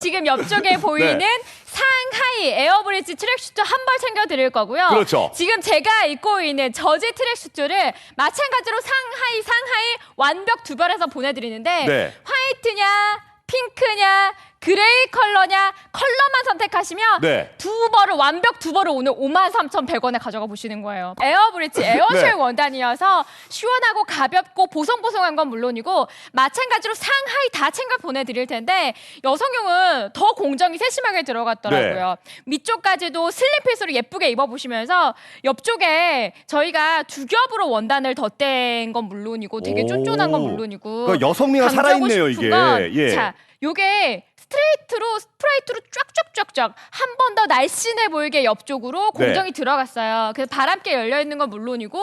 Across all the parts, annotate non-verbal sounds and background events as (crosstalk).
지금 옆쪽에 (laughs) 보이는 상하이 에어브리지 트랙슈트 한 벌 챙겨 드릴 거고요. 그렇죠. 지금 제가 입고 있는 저지 트랙슈트를 마찬가지로 상하이 상하이 완벽 두 벌에서 보내드리는데 네. 화이트냐 핑크냐 그레이 컬러냐 컬러만 선택하시면 네. 두 벌을 완벽 두 벌을 오늘 53,100원에 가져가 보시는 거예요. 에어브리지 에어쉘 네. 원단이어서 시원하고 가볍고 보송보송한 건 물론이고 마찬가지로 상하이 다 챙겨 보내드릴 텐데 여성용은 더 공정이 세심하게 들어갔더라고요. 네. 밑쪽까지도 슬림핏으로 예쁘게 입어보시면서 옆쪽에 저희가 두 겹으로 원단을 덧댄 건 물론이고 되게 오. 쫀쫀한 건 물론이고 그러니까 여성미가 살아있네요, 이게. 건 예. 자, 요게 스트레이트로 스프라이트로 쫙쫙쫙쫙 한 번 더 날씬해 보이게 옆쪽으로 네. 공정이 들어갔어요. 그래서 바람께 열려 있는 건 물론이고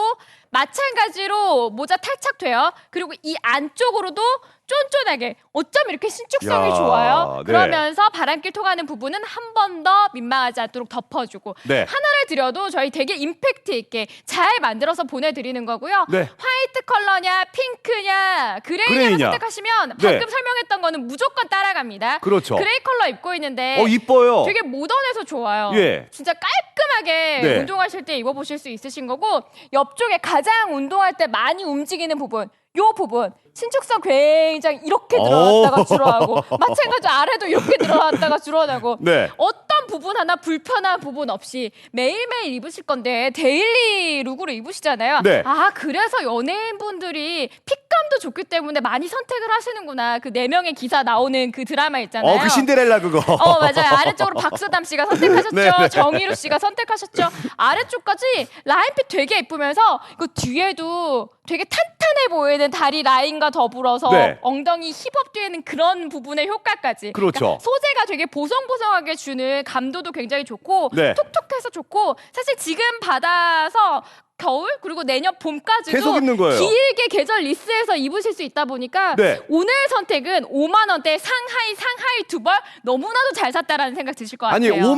마찬가지로 모자 탈착돼요. 그리고 이 안쪽으로도 쫀쫀하게 어쩜 이렇게 신축성이 야, 좋아요. 네. 그러면서 바람길 통하는 부분은 한 번 더 민망하지 않도록 덮어주고 네. 하나를 드려도 저희 되게 임팩트 있게 잘 만들어서 보내드리는 거고요. 네. 화이트 컬러냐 핑크냐 그레이냐를 그레이냐. 선택하시면 네. 방금 설명했던 거는 무조건 따라갑니다. 그렇죠. 그레이 컬러 입고 있는데 어, 이뻐요. 되게 모던해서 좋아요. 예. 진짜 깔끔하게 네. 운동하실 때 입어보실 수 있으신 거고 옆쪽에 가장 운동할 때 많이 움직이는 부분 요 부분 신축성 굉장히 이렇게 들어갔다가 오. 줄어나고 마찬가지로 아래도 이렇게 들어갔다가 줄어나고 네. 어떤 부분 하나 불편한 부분 없이 매일매일 입으실 건데 데일리 룩으로 입으시잖아요. 네. 아 그래서 연예인분들이 핏 감도 좋기 때문에 많이 선택을 하시는구나. 그 네 명의 기사 나오는 그 드라마 있잖아요. 어, 그 신데렐라 그거. 어 맞아요 아래쪽으로 박수담 씨가 선택하셨죠 (laughs) 네, 네. 정희루 씨가 선택하셨죠 아래쪽까지 라인핏 되게 예쁘면서 그 뒤에도 되게 탄탄해 보이는 다리 라인과 더불어서 네. 엉덩이 힙업되는 그런 부분의 효과까지 그렇죠. 그러니까 소재가 되게 보송보송하게 주는 감도도 굉장히 좋고 네. 톡톡해서 좋고 사실 지금 받아서 겨울 그리고 내년 봄까지도 계속 입는 거예요. 길게 계절 리스에서 입으실 수 있다 보니까 네. 오늘 선택은 5만 원대 상하이 상하이 두벌 너무나도 잘 샀다라는 생각 드실 것 같아요. 아니,